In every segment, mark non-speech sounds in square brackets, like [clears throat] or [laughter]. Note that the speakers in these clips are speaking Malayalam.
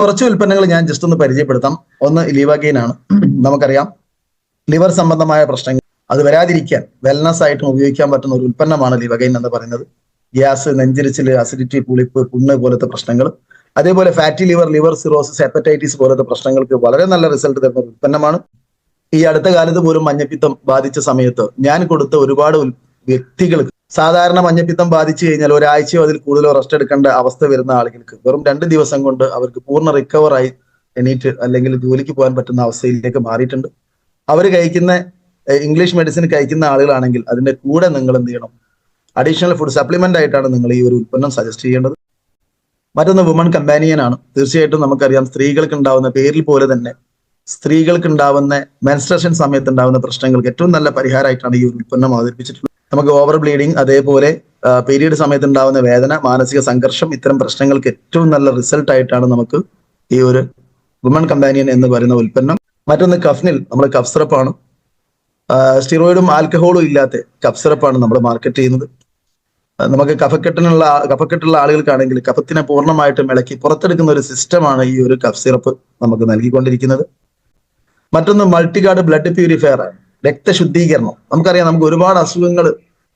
കുറച്ച് ഉൽപ്പന്നങ്ങൾ ഞാൻ ജസ്റ്റ് ഒന്ന് പരിചയപ്പെടുത്താം. ഒന്ന് ലിവഗെയിൻ ആണ് നമുക്കറിയാം. ലിവർ സംബന്ധമായ പ്രശ്നങ്ങൾ. അത് വരാതിരിക്കാൻ വെൽനസ് ആയിട്ടും ഉപയോഗിക്കാൻ പറ്റുന്ന ഒരു ഉൽപ്പന്നമാണ് ലിവഗെയിൻ എന്ന് പറയുന്നത്. ഗ്യാസ് നെഞ്ചിരിച്ചിൽ അസിഡിറ്റി പുളിപ്പ് പുണ്ണ് പോലത്തെ പ്രശ്നങ്ങൾ. അതേപോലെ fatty liver liver cirrhosis hepatitis പോലത്തെ പ്രശ്നങ്ങൾക്ക് വളരെ നല്ല റിസൾട്ട് തരുന്ന ഒരു ഉൽപ്പന്നമാണ്. ഈ അടുത്ത കാലത്ത് പോലും മഞ്ഞപ്പിത്തം ബാധിച്ച സമയത്ത് ഞാൻ കൊടുത്ത ഒരുപാട് വ്യക്തികൾക്ക് സാധാരണ മഞ്ഞപ്പിത്തം ബാധിച്ചു കഴിഞ്ഞാൽ ഒരാഴ്ചയോ അതിൽ കൂടുതലോ റെസ്റ്റ് എടുക്കേണ്ട അവസ്ഥ വരുന്ന ആളുകൾക്ക് വെറും രണ്ട് ദിവസം കൊണ്ട് അവർക്ക് പൂർണ റിക്കവറായി എണീറ്റ് അല്ലെങ്കിൽ ജോലിക്ക് പോകാൻ പറ്റുന്ന അവസ്ഥയിലേക്ക് മാറിയിട്ടുണ്ട്. അവർ കഴിക്കുന്ന ഇംഗ്ലീഷ് മെഡിസിൻ കഴിക്കുന്ന ആളുകളാണെങ്കിൽ അതിന്റെ കൂടെ നിങ്ങൾ എന്ത് ചെയ്യണം? അഡീഷണൽ ഫുഡ് സപ്ലിമെന്റ് ആയിട്ടാണ് നിങ്ങൾ ഈ ഒരു ഉൽപ്പന്നം സജസ്റ്റ് ചെയ്യേണ്ടത്. മറ്റൊന്ന് വുമൺ കമ്പാനിയൻ ആണ്. തീർച്ചയായിട്ടും നമുക്കറിയാം സ്ത്രീകൾക്ക് ഉണ്ടാവുന്ന പേരിൽ പോലെ തന്നെ സ്ത്രീകൾക്ക് ഉണ്ടാവുന്ന മെൻസ്ട്രേഷൻ സമയത്ത് ഉണ്ടാവുന്ന പ്രശ്നങ്ങൾക്ക് ഏറ്റവും നല്ല പരിഹാരമായിട്ടാണ് ഈ ഒരു ഉൽപ്പന്നം അവതരിപ്പിച്ചിട്ടുള്ളത്. നമുക്ക് ഓവർ ബ്ലീഡിങ് അതേപോലെ പീരീഡ് സമയത്ത് ഉണ്ടാകുന്ന വേദന മാനസിക സംഘർഷം ഇത്തരം പ്രശ്നങ്ങൾക്ക് ഏറ്റവും നല്ല റിസൾട്ട് ആയിട്ടാണ് നമുക്ക് ഈ ഒരു വുമൺ കമ്പാനിയൻ എന്ന് പറയുന്ന ഉൽപ്പന്നം. മറ്റൊന്ന് കഫ്നിൽ നമ്മൾ കഫ് സിറപ്പാണ്. സ്റ്റിറോയിഡും ആൽക്കഹോളും ഇല്ലാത്ത കഫ് സിറപ്പാണ് നമ്മൾ മാർക്കറ്റ് ചെയ്യുന്നത്. നമുക്ക് കഫക്കെട്ടിനുള്ള കഫക്കെട്ടുള്ള ആളുകൾക്കാണെങ്കിൽ കഫത്തിനെ പൂർണമായിട്ടും ഇളക്കി പുറത്തെടുക്കുന്ന ഒരു സിസ്റ്റമാണ് ഈ ഒരു കഫ് സിറപ്പ് നമുക്ക് നൽകിക്കൊണ്ടിരിക്കുന്നത്. മറ്റൊന്ന് മൾട്ടിഗാർഡ് ബ്ലഡ് പ്യൂരിഫയർ ആണ്. രക്തശുദ്ധീകരണം. നമുക്കറിയാം നമുക്ക് ഒരുപാട് അസുഖങ്ങൾ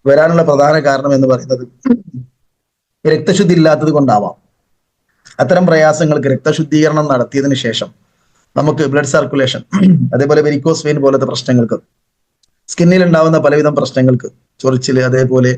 വരാനുള്ള പ്രധാന കാരണം എന്ന് പറയുന്നത് രക്തശുദ്ധി ഇല്ലാത്തത് കൊണ്ടാവാം. അത്തരം പ്രയാസങ്ങൾക്ക് രക്തശുദ്ധീകരണം നടത്തിയതിനു ശേഷം നമുക്ക് ബ്ലഡ് സർക്കുലേഷൻ അതേപോലെ വെരിക്കോസ് വെയിൻ പോലത്തെ പ്രശ്നങ്ങൾക്ക് സ്കിന്നിൽ ഉണ്ടാവുന്ന പലവിധം പ്രശ്നങ്ങൾക്ക് ചൊറിച്ചിൽ അതേപോലെ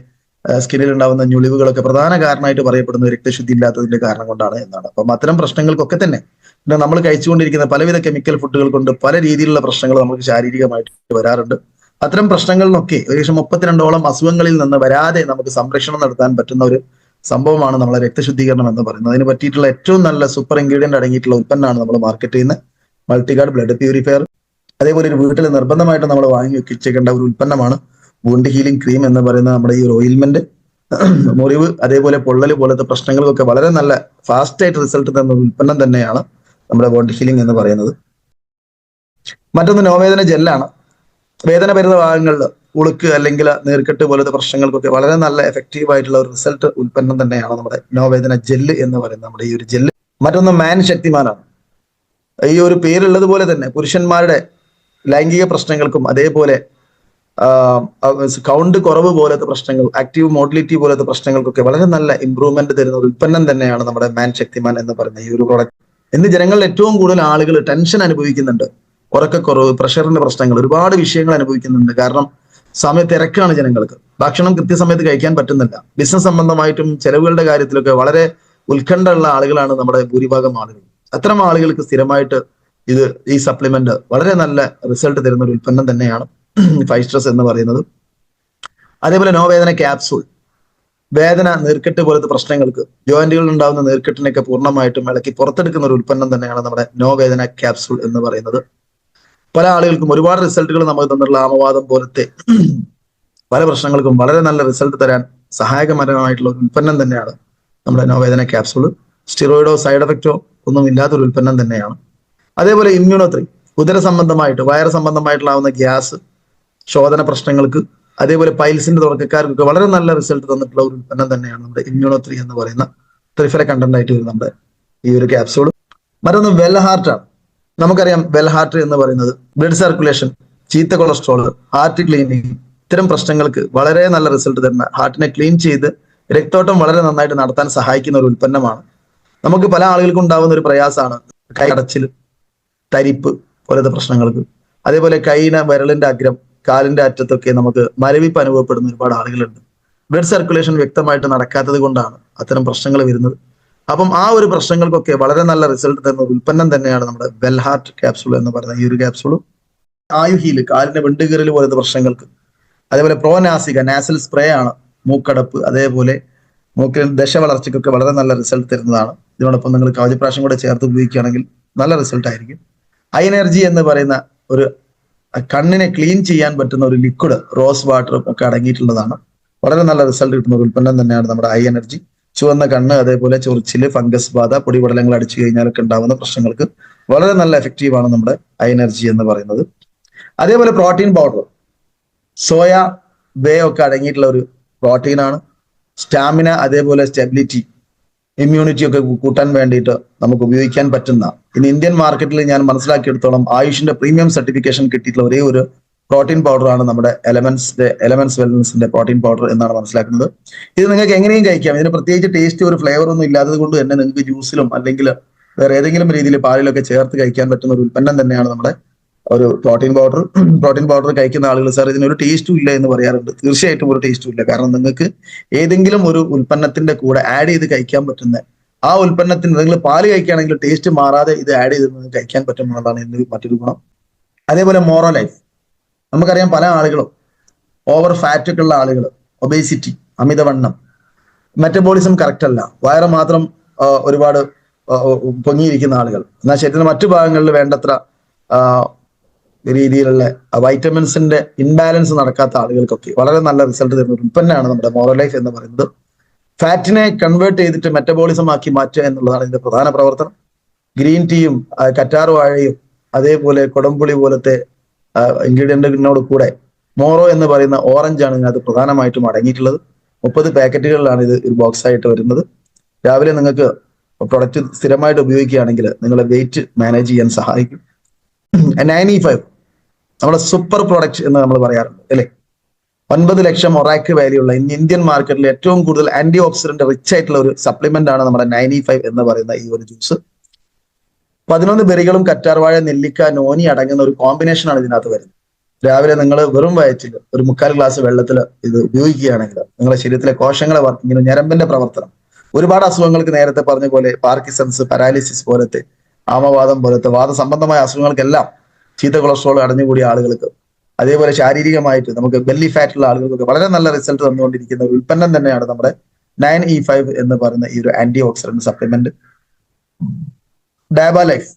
സ്കിന്നിൽ ഉണ്ടാവുന്ന ഞുളിവുകളൊക്കെ പ്രധാന കാരണമായിട്ട് പറയപ്പെടുന്ന രക്തശുദ്ധി ഇല്ലാത്തതിന്റെ കാരണം കൊണ്ടാണ് എന്നാണ്. അപ്പം അത്തരം പ്രശ്നങ്ങൾക്കൊക്കെ തന്നെ പിന്നെ നമ്മൾ കഴിച്ചുകൊണ്ടിരിക്കുന്ന പലവിധ കെമിക്കൽ ഫുഡുകൾ കൊണ്ട് പല രീതിയിലുള്ള പ്രശ്നങ്ങൾ നമുക്ക് ശാരീരികമായിട്ട് വരാറുണ്ട്. അത്തരം പ്രശ്നങ്ങളിലൊക്കെ ഏകദേശം മുപ്പത്തിരണ്ടോളം അസുഖങ്ങളിൽ നിന്ന് വരാതെ നമുക്ക് സംരക്ഷണം നടത്താൻ പറ്റുന്ന ഒരു സംഭവമാണ് നമ്മളെ രക്തശുദ്ധീകരണം എന്ന് പറയുന്നത്. അതിന് പറ്റിയിട്ടുള്ള ഏറ്റവും നല്ല സൂപ്പർ ഇൻഗ്രീഡിയന്റ് അടങ്ങിയിട്ടുള്ള ഉൽപ്പന്നമാണ് നമ്മൾ മാർക്കറ്റ് ചെയ്യുന്ന മൾട്ടിഗാർഡ് ബ്ലഡ് പ്യൂരിഫയർ അതേപോലെ ഒരു വീട്ടിൽ നിർബന്ധമായിട്ട് നമ്മൾ വാങ്ങി വെച്ചിരിക്കേണ്ട ഒരു ഉൽപ്പന്നമാണ് വൂണ്ട് ഹീലിംഗ് ക്രീം എന്ന് പറയുന്ന നമ്മുടെ ഈ ഒരു ഓയിൽമെന്റ് മുറിവ് അതേപോലെ പൊള്ളൽ പോലത്തെ പ്രശ്നങ്ങൾക്കൊക്കെ വളരെ നല്ല ഫാസ്റ്റ് ആയിട്ട് റിസൾട്ട് തന്ന ഉൽപ്പന്നം തന്നെയാണ് നമ്മുടെ വോണ്ട് ഹീലിംഗ് എന്ന് പറയുന്നത്. മറ്റൊന്ന് നോവേദന ജെല്ലാണ്. വേദന വരുന്ന ഭാഗങ്ങളിൽ ഉളുക്ക് അല്ലെങ്കിൽ നീർക്കെട്ട് പോലത്തെ പ്രശ്നങ്ങൾക്കൊക്കെ വളരെ നല്ല എഫക്റ്റീവ് ആയിട്ടുള്ള ഒരു റിസൾട്ട് ഉൽപ്പന്നം തന്നെയാണ് നമ്മുടെ നോവേദന ജെല്ല് എന്ന് പറയുന്നത് നമ്മുടെ ഈ ഒരു ജെല്ല്. മറ്റൊന്ന് മാൻ ശക്തിമാനാണ്. ഈ ഒരു പേരുള്ളത് പോലെ തന്നെ പുരുഷന്മാരുടെ ലൈംഗിക പ്രശ്നങ്ങൾക്കും അതേപോലെ കൗണ്ട് കുറവ് പോലത്തെ പ്രശ്നങ്ങൾ ആക്റ്റീവ് മോഡിലിറ്റി പോലത്തെ പ്രശ്നങ്ങൾക്കൊക്കെ വളരെ നല്ല ഇമ്പ്രൂവ്മെന്റ് തരുന്ന ഒരു ഉൽപ്പന്നം തന്നെയാണ് നമ്മുടെ മാൻ ശക്തിമാൻ എന്ന് പറയുന്ന ഈ ഒരു പ്രോഡക്റ്റ് ഇന്ന് ജനങ്ങളിൽ ഏറ്റവും കൂടുതൽ ആളുകൾ ടെൻഷൻ അനുഭവിക്കുന്നുണ്ട്. ഉറക്കക്കുറവ് പ്രഷറിന്റെ പ്രശ്നങ്ങൾ ഒരുപാട് വിഷയങ്ങൾ അനുഭവിക്കുന്നുണ്ട്. കാരണം സമയ തിരക്കാണ് ജനങ്ങൾക്ക്. ഭക്ഷണം കൃത്യസമയത്ത് കഴിക്കാൻ പറ്റുന്നില്ല. ബിസിനസ് സംബന്ധമായിട്ടും ചെലവുകളുടെ കാര്യത്തിലൊക്കെ വളരെ ഉത്കണ്ഠ ഉള്ള ആളുകളാണ് നമ്മുടെ ഭൂരിഭാഗം ആളുകൾ അത്തരം ആളുകൾക്ക് സ്ഥിരമായിട്ട് ഇത് ഈ സപ്ലിമെന്റ് വളരെ നല്ല റിസൾട്ട് തരുന്ന ഒരു ഉൽപ്പന്നം തന്നെയാണ് [clears throat] ഫൈവ് സ്ട്രെസ് എന്ന് പറയുന്നത്. അതേപോലെ നോവേദന ക്യാപ്സൂൾ വേദന നീർക്കെട്ട് പോലത്തെ പ്രശ്നങ്ങൾക്ക് ജോയിന്റുകളിൽ ഉണ്ടാകുന്ന നീർക്കെട്ടിനൊക്കെ പൂർണമായിട്ടും ഇളക്കി പുറത്തെടുക്കുന്ന ഒരു ഉൽപ്പന്നം തന്നെയാണ് നമ്മുടെ നോവേദന ക്യാപ്സൂൾ എന്ന് പറയുന്നത്. പല ആളുകൾക്കും ഒരുപാട് റിസൾട്ടുകൾ നമുക്ക് തന്നിട്ടുള്ള ആമവാദം പോലത്തെ [clears throat] പല പ്രശ്നങ്ങൾക്കും വളരെ നല്ല റിസൾട്ട് തരാൻ സഹായകമരമായിട്ടുള്ള ഒരു ഉൽപ്പന്നം തന്നെയാണ് നമ്മുടെ നോവേദന ക്യാപ്സൂൾ സ്റ്റിറോയിഡോ സൈഡ് എഫക്റ്റോ ഒന്നും ഇല്ലാത്തൊരു ഉൽപ്പന്നം തന്നെയാണ്. അതേപോലെ ഇമ്മ്യൂണോത്രി ഉദര സംബന്ധമായിട്ട് വയറ് സംബന്ധമായിട്ടുള്ള ഗ്യാസ് ശോധന പ്രശ്നങ്ങൾക്ക് അതേപോലെ പൈൽസിന്റെ തുടക്കക്കാർക്കൊക്കെ വളരെ നല്ല റിസൾട്ട് തന്നിട്ടുള്ള ഒരു ഉൽപ്പന്നം തന്നെയാണ് നമ്മുടെ ഇമ്മ്യൂണോത്രി എന്ന് പറയുന്ന ത്രിഫല കണ്ടന്റ് ആയിട്ട് വരുന്ന നമ്മുടെ ഈ ഒരു ക്യാപ്സൂൾ മറ്റൊന്ന് വെൽ ഹാർട്ട് ആണ്. നമുക്കറിയാം വെൽ ഹാർട്ട് എന്ന് പറയുന്നത് ബ്ലഡ് സർക്കുലേഷൻ ചീത്ത കൊളസ്ട്രോൾ ഹാർട്ട് ക്ലീനിങ് ഇത്തരം പ്രശ്നങ്ങൾക്ക് വളരെ നല്ല റിസൾട്ട് തരുന്ന ഹാർട്ടിനെ ക്ലീൻ ചെയ്ത് രക്തോട്ടം വളരെ നന്നായിട്ട് നടത്താൻ സഹായിക്കുന്ന ഒരു ഉൽപ്പന്നമാണ്. നമുക്ക് പല ആളുകൾക്കും ഉണ്ടാവുന്ന ഒരു പ്രയാസമാണ് കൈ അടച്ചിൽ തരിപ്പ് പോലത്തെ പ്രശ്നങ്ങൾക്ക്. അതേപോലെ കൈന വിരലിന്റെ അഗ്രം കാലിന്റെ അറ്റത്തൊക്കെ നമുക്ക് മരവിപ്പ് അനുഭവപ്പെടുന്ന ഒരുപാട് ആളുകളുണ്ട്. ബ്ലഡ് സർക്കുലേഷൻ വ്യക്തമായിട്ട് നടക്കാത്തത് കൊണ്ടാണ് അത്തരം പ്രശ്നങ്ങൾ വരുന്നത്. അപ്പം ആ ഒരു പ്രശ്നങ്ങൾക്കൊക്കെ വളരെ നല്ല റിസൾട്ട് തരുന്ന ഉൽപ്പന്നം തന്നെയാണ് നമ്മുടെ വെൽഹാർട്ട് ക്യാപ്സൂൾ എന്ന് പറയുന്ന ഈ ഒരു ക്യാപ്സൂളും ആയുഹീൽ കാലിന്റെ വെണ്ടുകീറൽ പോലത്തെ പ്രശ്നങ്ങൾക്ക്. അതേപോലെ പ്രോനാസിക നാസൽ സ്പ്രേ ആണ് മൂക്കടപ്പ്. അതേപോലെ മൂക്കിൽ ദശ വളർച്ചയ്ക്കൊക്കെ വളരെ നല്ല റിസൾട്ട് തരുന്നതാണ്. ഇതിനോടൊപ്പം നിങ്ങൾ കവചപ്രാശം കൂടെ ചേർത്ത് ഉപയോഗിക്കുകയാണെങ്കിൽ നല്ല റിസൾട്ട് ആയിരിക്കും ഐ എനർജി എന്ന് പറയുന്ന ഒരു കണ്ണിനെ ക്ലീൻ ചെയ്യാൻ പറ്റുന്ന ഒരു ലിക്വിഡ് റോസ് വാട്ടർ ഒക്കെ അടങ്ങിയിട്ടുള്ളതാണ്. വളരെ നല്ല റിസൾട്ട് കിട്ടുന്ന ഒരു ഉൽപ്പന്നം തന്നെയാണ് നമ്മുടെ ഐ എനർജി. ചുവന്ന കണ്ണ് അതേപോലെ ചൊറിച്ചിൽ ഫംഗസ് ബാധ പൊടിപടലങ്ങൾ അടിച്ചു കഴിഞ്ഞാലൊക്കെ ഉണ്ടാവുന്ന പ്രശ്നങ്ങൾക്ക് വളരെ നല്ല എഫക്റ്റീവ് ആണ് നമ്മുടെ ഐ എനർജി എന്ന് പറയുന്നത്. അതേപോലെ പ്രോട്ടീൻ പൗഡർ. സോയ വേ ഒക്കെ അടങ്ങിയിട്ടുള്ള ഒരു പ്രോട്ടീനാണ്. സ്റ്റാമിന അതേപോലെ സ്റ്റെബിലിറ്റി. ഇമ്മ്യൂണിറ്റി ഒക്കെ കൂട്ടാൻ വേണ്ടിയിട്ട് നമുക്ക് ഉപയോഗിക്കാൻ പറ്റുന്ന. ഇനി ഇന്ത്യൻ മാർക്കറ്റിൽ ഞാൻ മനസ്സിലാക്കിയെടുത്തോളം ആയുഷിന്റെ പ്രീമിയം സർട്ടിഫിക്കേഷൻ കിട്ടിയിട്ടുള്ള ഒരേ ഒരു പ്രോട്ടീൻ പൗഡറാണ് നമ്മുടെ എലമെന്റ്സിന്റെ എലമെന്റ്സ് വെൽനസിന്റെ പ്രോട്ടീൻ പൗഡർ എന്നാണ് മനസ്സിലാക്കുന്നത്. ഇത് നിങ്ങൾക്ക് എങ്ങനെയും കഴിക്കാം. ഇതിന് പ്രത്യേകിച്ച് ടേസ്റ്റ് ഒരു ഫ്ലേവർ ഒന്നും ഇല്ലാത്തത് കൊണ്ട് തന്നെ നിങ്ങൾക്ക് ജ്യൂസിലും അല്ലെങ്കിൽ വേറെ ഏതെങ്കിലും രീതിയിൽ പാലിലൊക്കെ ചേർത്ത് കഴിക്കാൻ പറ്റുന്ന ഒരു ഉൽപ്പന്നം തന്നെയാണ് നമ്മുടെ ഒരു പ്രോട്ടീൻ പൗഡർ പ്രോട്ടീൻ പൗഡർ കഴിക്കുന്ന ആളുകൾ സാർ ഇതിനൊരു ടേസ്റ്റും ഇല്ല എന്ന് പറയാറുണ്ട്. തീർച്ചയായിട്ടും ഒരു ടേസ്റ്റും ഇല്ല. കാരണം നിങ്ങൾക്ക് ഏതെങ്കിലും ഒരു ഉൽപ്പന്നത്തിന്റെ കൂടെ ആഡ് ചെയ്ത് കഴിക്കാൻ പറ്റുന്ന ആ ഉൽപ്പന്നത്തിന് നിങ്ങൾ പാൽ കഴിക്കുകയാണെങ്കിൽ ടേസ്റ്റ് മാറാതെ ഇത് ആഡ് ചെയ്ത് കഴിക്കാൻ പറ്റും ഇതിന്റെ മറ്റൊരു ഗുണം. അതേപോലെ മോറോ ലൈഫ് നമുക്കറിയാം പല ആളുകളും ഓവർ ഫാറ്റ് ഒക്കെ ഉള്ള ആളുകൾ ഒബേസിറ്റി അമിതവണ്ണം മെറ്റബോളിസം കറക്റ്റ് അല്ല. വയറ് മാത്രം ഒരുപാട് പൊങ്ങിയിരിക്കുന്ന ആളുകൾ. എന്നാൽ ശരീരത്തിന്റെ മറ്റു ഭാഗങ്ങളിൽ വേണ്ടത്ര രീതിയിലുള്ള വൈറ്റമിൻസിന്റെ ഇൻബാലൻസ് നടക്കാത്ത ആളുകൾക്കൊക്കെ വളരെ നല്ല റിസൾട്ട് തരുന്ന ഒരു ഉൽപ്പന്നമാണ് നമ്മുടെ മോറോ ലൈഫ് എന്ന് പറയുന്നത്. ഫാറ്റിനെ കൺവേർട്ട് ചെയ്തിട്ട് മെറ്റബോളിസം ആക്കി മാറ്റുക എന്നുള്ളതാണ് ഇതിന്റെ പ്രധാന പ്രവർത്തനം. ഗ്രീൻ ടീയും കറ്റാർ വാഴയും അതേപോലെ കൊടംപുളി പോലത്തെ ഇൻഗ്രീഡിയന്റിനോട് കൂടെ മോറോ എന്ന് പറയുന്ന ഓറഞ്ച് ആണ് ഇതിനകത്ത് പ്രധാനമായിട്ടും അടങ്ങിയിട്ടുള്ളത്. മുപ്പത് പാക്കറ്റുകളിലാണ് ഇത് ഒരു ബോക്സ് ആയിട്ട് വരുന്നത്. രാവിലെ നിങ്ങൾക്ക് പ്രൊഡക്റ്റ് സ്ഥിരമായിട്ട് ഉപയോഗിക്കുകയാണെങ്കിൽ നിങ്ങളെ വെയിറ്റ് മാനേജ് ചെയ്യാൻ സഹായിക്കും. [clears throat] നയന്റി ഫൈവ് നമ്മുടെ സൂപ്പർ പ്രോഡക്റ്റ് എന്ന് നമ്മൾ പറയാറുണ്ട് അല്ലേ? ഒൻപത് ലക്ഷം ഒറാക്ക് വാല്യൂ ഉള്ള ഇന്ത്യൻ മാർക്കറ്റിൽ ഏറ്റവും കൂടുതൽ ആന്റി ഓക്സിഡന്റ് റിച്ച് ആയിട്ടുള്ള ഒരു സപ്ലിമെന്റ് ആണ് നമ്മുടെ നയന്റി ഫൈവ് എന്ന് പറയുന്ന ഈ ഒരു ജ്യൂസ് പതിനൊന്ന് ബെറികളും കറ്റാർവാഴ നെല്ലിക്ക നോനി അടങ്ങുന്ന ഒരു കോമ്പിനേഷൻ ആണ് ഇതിനകത്ത് വരുന്നത്. രാവിലെ നിങ്ങൾ വെറും വയറ്റിൽ ഒരു മുക്കാൽ ഗ്ലാസ് വെള്ളത്തിൽ ഇത് ഉപയോഗിക്കുകയാണെങ്കിൽ നിങ്ങളുടെ ശരീരത്തിലെ കോശങ്ങളെ വർക്കിങ്ങിന് ഞരമ്പിന്റെ പ്രവർത്തനം. ഒരുപാട് അസുഖങ്ങൾക്ക് നേരത്തെ പറഞ്ഞ പോലെ പാർക്കിസൺസ് പാരാലിസിസ് പോലത്തെ ആമവാദം പോലത്തെ വാദ വാദസംബന്ധമായ അസുഖങ്ങൾക്കെല്ലാം ചീത്ത കൊളസ്ട്രോൾ അടഞ്ഞുകൂടിയ ആളുകൾക്ക് അതേപോലെ ശാരീരികമായിട്ട് നമുക്ക് ബെല്ലി ഫാറ്റ് ഉള്ള ആളുകൾക്കൊക്കെ വളരെ നല്ല റിസൾട്ട് തന്നുകൊണ്ടിരിക്കുന്ന ഒരു ഉൽപ്പന്നം തന്നെയാണ് നമ്മുടെ നയൻ ഇ ഫൈവ് എന്ന് പറയുന്ന ഈ ഒരു ആന്റി ഓക്സിഡന്റ് സപ്ലിമെന്റ് ഡയബാലൈഫ്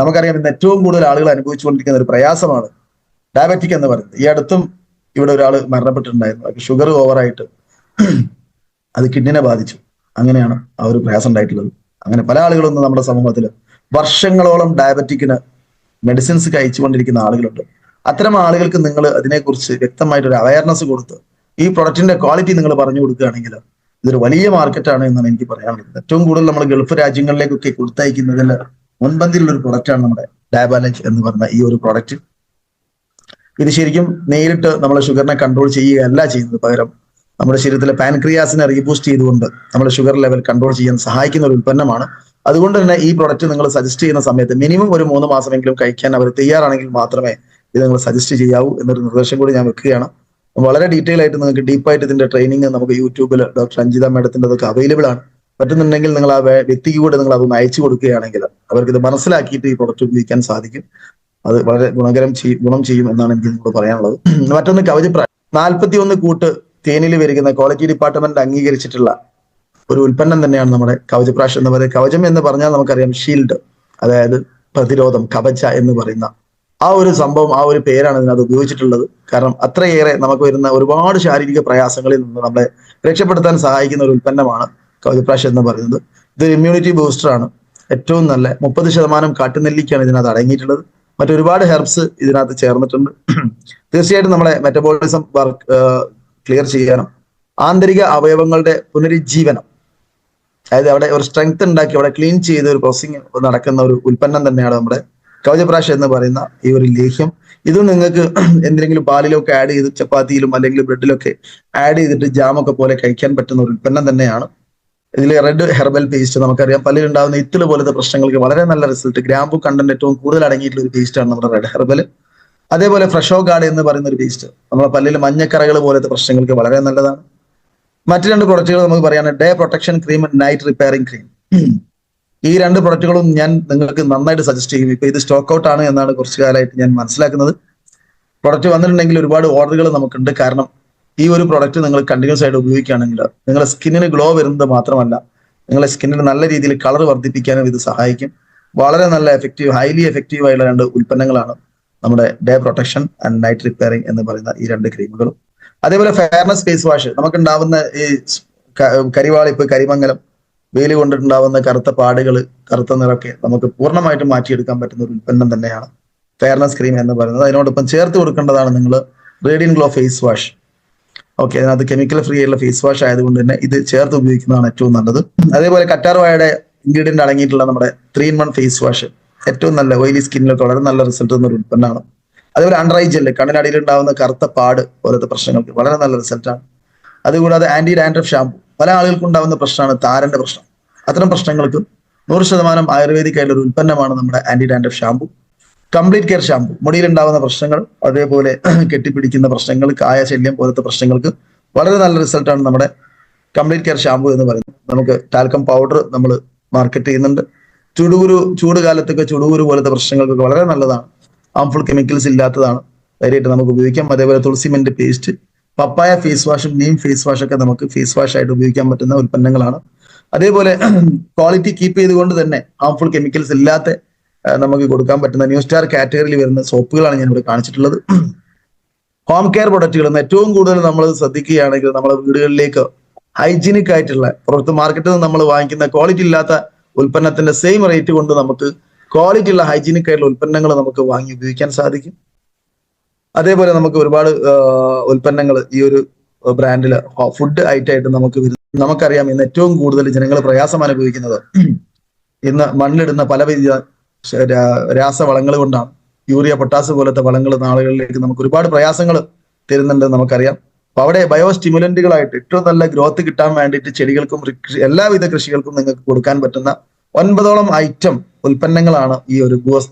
നമുക്കറിയാം ഇന്ന് ഏറ്റവും കൂടുതൽ ആളുകൾ അനുഭവിച്ചുകൊണ്ടിരിക്കുന്ന ഒരു പ്രയാസമാണ് ഡയബറ്റിക് എന്ന് പറയുന്നത്. ഈ അടുത്തും ഇവിടെ ഒരാൾ മരണപ്പെട്ടിട്ടുണ്ടായിരുന്നു. ഷുഗർ ഓവറായിട്ട് അത് കിഡ്നിനെ ബാധിച്ചു. അങ്ങനെയാണ് ആ ഒരു പ്രയാസം ഉണ്ടായിട്ടുള്ളത്. അങ്ങനെ പല ആളുകളും നമ്മുടെ സമൂഹത്തിൽ വർഷങ്ങളോളം ഡയബറ്റിക്കിന് മെഡിസിൻസ് കഴിച്ചുകൊണ്ടിരിക്കുന്ന ആളുകളുണ്ട്. അത്തരം ആളുകൾക്ക് നിങ്ങൾ അതിനെക്കുറിച്ച് വ്യക്തമായിട്ടൊരു അവയർനെസ് കൊടുത്ത് ഈ പ്രൊഡക്റ്റിന്റെ ക്വാളിറ്റി നിങ്ങൾ പറഞ്ഞു കൊടുക്കുകയാണെങ്കിൽ ഇതൊരു വലിയ മാർക്കറ്റാണ് എന്നാണ് എനിക്ക് പറയാനുള്ളത്. ഏറ്റവും കൂടുതൽ നമ്മൾ ഗൾഫ് രാജ്യങ്ങളിലേക്കൊക്കെ കൊടുത്തയക്കുന്നതിൽ മുൻപന്തിയിലുള്ള ഒരു പ്രൊഡക്റ്റാണ് നമ്മുടെ ഡയബാലജ് എന്ന് പറഞ്ഞ ഈ ഒരു പ്രൊഡക്റ്റ് ഇത് ശരിക്കും നേരിട്ട് നമ്മളെ ഷുഗറിനെ കൺട്രോൾ ചെയ്യുകയല്ല ചെയ്യുന്നത്. പകരം നമ്മുടെ ശരീരത്തിലെ പാൻക്രിയാസിനെ റീബൂസ്റ്റ് ചെയ്തുകൊണ്ട് നമ്മുടെ ഷുഗർ ലെവൽ കൺട്രോൾ ചെയ്യാൻ സഹായിക്കുന്ന ഒരു ഉൽപ്പന്നമാണ് അതുകൊണ്ട് തന്നെ ഈ പ്രൊഡക്റ്റ് നിങ്ങൾ സജസ്റ്റ് ചെയ്യുന്ന സമയത്ത് മിനിമം ഒരു മൂന്ന് മാസമെങ്കിലും കഴിക്കാൻ അവർ തയ്യാറാണെങ്കിൽ മാത്രമേ ഇത് നിങ്ങൾ സജസ്റ്റ് ചെയ്യാവൂ എന്നൊരു നിർദ്ദേശം കൂടി ഞാൻ വെക്കുകയാണ്. വളരെ ഡീറ്റെയിൽ ആയിട്ട് നിങ്ങൾക്ക് ഡീപ്പായിട്ട് ഇതിന്റെ ട്രെയിനിങ് നമുക്ക് യൂട്യൂബിൽ ഡോക്ടർ അഞ്ജിത മേഡത്തിന്റെ അതൊക്കെ അവൈലബിൾ ആണ്. പറ്റുന്നുണ്ടെങ്കിൽ നിങ്ങൾ ആ വ്യക്തിക്ക് കൂടെ നിങ്ങൾ അത് അയച്ചു കൊടുക്കുകയാണെങ്കിൽ അവർക്ക് ഇത് മനസ്സിലാക്കിയിട്ട് ഈ പ്രൊഡക്റ്റ് ഉപയോഗിക്കാൻ സാധിക്കും. അത് വളരെ ഗുണകരം ചെയ്യും ഗുണം ചെയ്യും എന്നാണ് എനിക്ക് നിങ്ങളോട് പറയാനുള്ളത്. മറ്റൊന്ന് കവചപ്രായം നാൽപ്പത്തി ഒന്ന് കൂട്ട് തേനിൽ വരുന്ന ക്വാളിറ്റി ഡിപ്പാർട്ട്മെന്റ് അംഗീകരിച്ചിട്ടുള്ള ഒരു ഉൽപ്പന്നം തന്നെയാണ് നമ്മുടെ കവചപ്രാശ് എന്ന് പറയുന്നത്. കവചം എന്ന് പറഞ്ഞാൽ നമുക്കറിയാം ഷീൽഡ് അതായത് പ്രതിരോധം കവച എന്ന് പറയുന്ന ആ ഒരു സംഭവം ആ ഒരു പേരാണ് ഇതിനകത്ത് ഉപയോഗിച്ചിട്ടുള്ളത്. കാരണം അത്രയേറെ നമുക്ക് വരുന്ന ഒരുപാട് ശാരീരിക പ്രയാസങ്ങളിൽ നിന്ന് നമ്മളെ രക്ഷപ്പെടുത്താൻ സഹായിക്കുന്ന ഒരു ഉൽപ്പന്നമാണ് കവചപ്രാശ് എന്ന് പറയുന്നത്. ഇത് ഇമ്മ്യൂണിറ്റി ബൂസ്റ്റർ ആണ്. ഏറ്റവും നല്ല മുപ്പത് ശതമാനം കാട്ടുനെല്ലിക്കാണ് ഇതിനകത്ത് അടങ്ങിയിട്ടുള്ളത്. മറ്റൊരുപാട് ഹെർബ്സ് ഇതിനകത്ത് ചേർന്നിട്ടുണ്ട്. [clears throat] തീർച്ചയായിട്ടും നമ്മളെ മെറ്റബോളിസം വർക്ക് ക്ലിയർ ചെയ്യാനും ആന്തരിക അവയവങ്ങളുടെ പുനരുജ്ജീവനം അതായത് അവിടെ ഒരു സ്ട്രെങ്ത് ഉണ്ടാക്കി അവിടെ ക്ലീൻ ചെയ്ത് ഒരു പ്രോസസിങ് നടക്കുന്ന ഒരു ഉൽപ്പന്നം തന്നെയാണ് നമ്മുടെ കവചപ്രാശ എന്ന് പറയുന്ന ഈ ഒരു ലേഹ്യം. ഇത് നിങ്ങൾക്ക് [clears throat] എന്തെങ്കിലും പാലിലൊക്കെ ആഡ് ചെയ്ത് ചപ്പാത്തിയിലും അല്ലെങ്കിൽ ബ്രെഡിലൊക്കെ ആഡ് ചെയ്തിട്ട് ജാമൊക്കെ പോലെ കഴിക്കാൻ പറ്റുന്ന ഒരു ഉൽപ്പന്നം തന്നെയാണ്. ഇതിൽ റെഡ് ഹെർബൽ പേസ്റ്റ് നമുക്കറിയാം. പല്ലിൽ ഉണ്ടാകുന്ന ഇത്തിൽ പോലത്തെ പ്രശ്നങ്ങൾക്ക് വളരെ നല്ല റിസൾട്ട് ഗ്രാമ്പു കണ്ടന്റ് ഏറ്റവും കൂടുതൽ അടങ്ങിയിട്ടുള്ള ഒരു പേസ്റ്റാണ് നമ്മുടെ റെഡ് ഹെർബൽ അതേപോലെ ഫ്രഷോ ഗാർഡ് എന്ന് പറയുന്ന ഒരു പേസ്റ്റ് നമ്മുടെ പല്ലിൽ മഞ്ഞക്കറകൾ പോലത്തെ പ്രശ്നങ്ങൾക്ക് വളരെ നല്ലതാണ്. മറ്റു രണ്ട് പ്രൊഡക്റ്റുകൾ നമുക്ക് പറയാൻ day protection cream night repairing cream ഈ രണ്ട് പ്രൊഡക്റ്റുകളും ഞാൻ നിങ്ങൾക്ക് നന്നായിട്ട് സജസ്റ്റ് ചെയ്യും. ഇപ്പൊ ഇത് സ്റ്റോക്ക് ഔട്ട് ആണ് എന്നാണ് കുറച്ചു കാലമായിട്ട് ഞാൻ മനസ്സിലാക്കുന്നത്. പ്രൊഡക്റ്റ് വന്നിട്ടുണ്ടെങ്കിൽ ഒരുപാട് ഓർഡറുകൾ നമുക്കുണ്ട്. കാരണം ഈ ഒരു പ്രൊഡക്റ്റ് നിങ്ങൾ കണ്ടിന്യൂസ് ആയിട്ട് ഉപയോഗിക്കുകയാണെങ്കിൽ നിങ്ങളുടെ സ്കിന്നിന് ഗ്ലോ വരുന്നത് മാത്രമല്ല നിങ്ങളുടെ സ്കിന്നിന് നല്ല രീതിയിൽ കളർ വർദ്ധിപ്പിക്കാനും ഇത് സഹായിക്കും. വളരെ നല്ല എഫക്റ്റീവ് ഹൈലി എഫക്റ്റീവ് ആയിട്ടുള്ള രണ്ട് ഉൽപ്പന്നങ്ങളാണ് നമ്മുടെ day protection and night repairing എന്ന് പറയുന്ന ഈ രണ്ട് ക്രീമുകളും അതേപോലെ ഫെയർനെസ് ഫേസ് വാഷ് നമുക്ക് ഉണ്ടാവുന്ന ഈ കരിവാളിപ്പ് കരിമംഗലം വെയിൽ കൊണ്ടിട്ടുണ്ടാവുന്ന കറുത്ത പാടുകൾ കറുത്ത നിറമൊക്കെ നമുക്ക് പൂർണമായിട്ടും മാറ്റിയെടുക്കാൻ പറ്റുന്ന ഒരു ഉൽപ്പന്നം തന്നെയാണ് ഫെയർനെസ് ക്രീം എന്ന് പറയുന്നത്. അതിനോടൊപ്പം ചേർത്ത് കൊടുക്കേണ്ടതാണ് നിങ്ങൾ radiant glow face wash okay അതിനകത്ത് കെമിക്കൽ ഫ്രീ ആയിട്ടുള്ള ഫേസ് വാഷ് ആയതുകൊണ്ട് തന്നെ ഇത് ചേർത്ത് ഉപയോഗിക്കുന്നതാണ് ഏറ്റവും നല്ലത്. അതേപോലെ കറ്റാർവാഴയുടെ ഇൻഗ്രീഡിയന്റ് അടങ്ങിയിട്ടുള്ള നമ്മുടെ three in one face wash ഏറ്റവും നല്ല ഓയിലി സ്കിന്നിലൊക്കെ വളരെ നല്ല റിസൾട്ട് തന്ന ഒരു ഉൽപ്പന്നമാണ്. അതേപോലെ അണ്ടർ ജെല്ല് കണ്ണിനടിയിൽ ഉണ്ടാവുന്ന കറുത്ത പാട് പോലത്തെ പ്രശ്നങ്ങൾക്ക് വളരെ നല്ല റിസൾട്ടാണ് അതുകൂടാതെ ആന്റി ഡാൻഡ്രഫ് ഷാമ്പു പല ആളുകൾക്കും ഉണ്ടാവുന്ന പ്രശ്നമാണ് താരന്റെ പ്രശ്നം. അത്തരം പ്രശ്നങ്ങൾക്ക് നൂറ് ശതമാനം ആയുർവേദിക് ഒരു ഉൽപ്പന്നമാണ് നമ്മുടെ anti dandruff shampoo complete care shampoo മുടിയിൽ ഉണ്ടാവുന്ന പ്രശ്നങ്ങൾ അതേപോലെ [clears throat] കെട്ടിപ്പിടിക്കുന്ന പ്രശ്നങ്ങൾ കായ ശല്യം പോലത്തെ പ്രശ്നങ്ങൾക്ക് വളരെ നല്ല റിസൾട്ടാണ് നമ്മുടെ കംപ്ലീറ്റ് കെയർ ഷാമ്പു എന്ന് പറയുന്നത്. നമുക്ക് ടാൽക്കം പൗഡർ നമ്മൾ മാർക്കറ്റ് ചെയ്യുന്നുണ്ട്. ചുടുകുരു ചൂട് കാലത്തൊക്കെ ചുടുകുരു പോലത്തെ പ്രശ്നങ്ങൾക്കൊക്കെ വളരെ നല്ലതാണ്. ഹാംഫുൾ കെമിക്കൽസ് ഇല്ലാത്തതാണ്. ധൈര്യമായിട്ട് നമുക്ക് ഉപയോഗിക്കാം. അതേപോലെ തുളസിമെന്റ് പേസ്റ്റ് പപ്പായ ഫേസ് വാഷും നീം ഫേസ് വാഷൊക്കെ നമുക്ക് ഫേസ് വാഷ് ആയിട്ട് ഉപയോഗിക്കാൻ പറ്റുന്ന ഉൽപ്പന്നങ്ങളാണ്. അതേപോലെ [clears throat] ക്വാളിറ്റി കീപ്പ് ചെയ്തുകൊണ്ട് തന്നെ ഹാംഫുൾ കെമിക്കൽസ് ഇല്ലാത്ത നമുക്ക് കൊടുക്കാൻ പറ്റുന്ന ന്യൂ സ്റ്റാർ കാറ്റഗറിയിൽ വരുന്ന സോപ്പുകളാണ് ഞാൻ ഇവിടെ കാണിച്ചിട്ടുള്ളത് ഹോം കെയർ പ്രൊഡക്റ്റുകൾ ഏറ്റവും കൂടുതൽ നമ്മൾ ശ്രദ്ധിക്കുകയാണെങ്കിൽ നമ്മുടെ വീടുകളിലേക്ക് ഹൈജീനിക് ആയിട്ടുള്ള പുറത്ത് മാർക്കറ്റിൽ നിന്ന് നമ്മൾ വാങ്ങിക്കുന്ന ക്വാളിറ്റി ഇല്ലാത്ത ഉൽപ്പന്നത്തിന്റെ സെയിം റേറ്റ് കൊണ്ട് നമുക്ക് ക്വാളിറ്റി ഉള്ള ഹൈജീനിക് ആയിട്ടുള്ള ഉൽപ്പന്നങ്ങൾ നമുക്ക് വാങ്ങി ഉപയോഗിക്കാൻ സാധിക്കും. അതേപോലെ നമുക്ക് ഒരുപാട് ഉൽപ്പന്നങ്ങൾ ഈ ഒരു ബ്രാൻഡിൽ ഫുഡ് ഐറ്റായിട്ട് നമുക്ക് നമുക്കറിയാം ഇന്ന് ഏറ്റവും കൂടുതൽ ജനങ്ങൾ പ്രയാസം അനുഭവിക്കുന്നത് ഇന്ന് മണ്ണിടുന്ന പലവിധ രാസവളങ്ങൾ കൊണ്ടാണ്. യൂറിയ പൊട്ടാസ് പോലത്തെ വളങ്ങൾ നാളുകളിലേക്ക് നമുക്ക് ഒരുപാട് പ്രയാസങ്ങൾ തരുന്നുണ്ട് നമുക്കറിയാം. അപ്പൊ അവിടെ ബയോ സ്റ്റിമുലന്റുകളായിട്ട് ഏറ്റവും നല്ല ഗ്രോത്ത് കിട്ടാൻ വേണ്ടിയിട്ട് ചെടികൾക്കും എല്ലാവിധ കൃഷികൾക്കും നിങ്ങൾക്ക് കൊടുക്കാൻ പറ്റുന്ന ഒൻപതോളം ഐറ്റം ഉൽപ്പന്നങ്ങളാണ് ഈ ഒരു ഗോസ്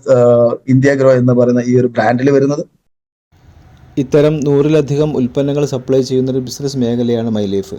ഇന്ത്യ ഗ്രോ എന്ന് പറയുന്ന ഈ ഒരു ബ്രാൻഡിൽ വരുന്നത്. ഇത്തരം നൂറിലധികം ഉൽപ്പന്നങ്ങൾ സപ്ലൈ ചെയ്യുന്ന ഒരു ബിസിനസ് മേഖലയാണ് മൈ ലൈഫ്.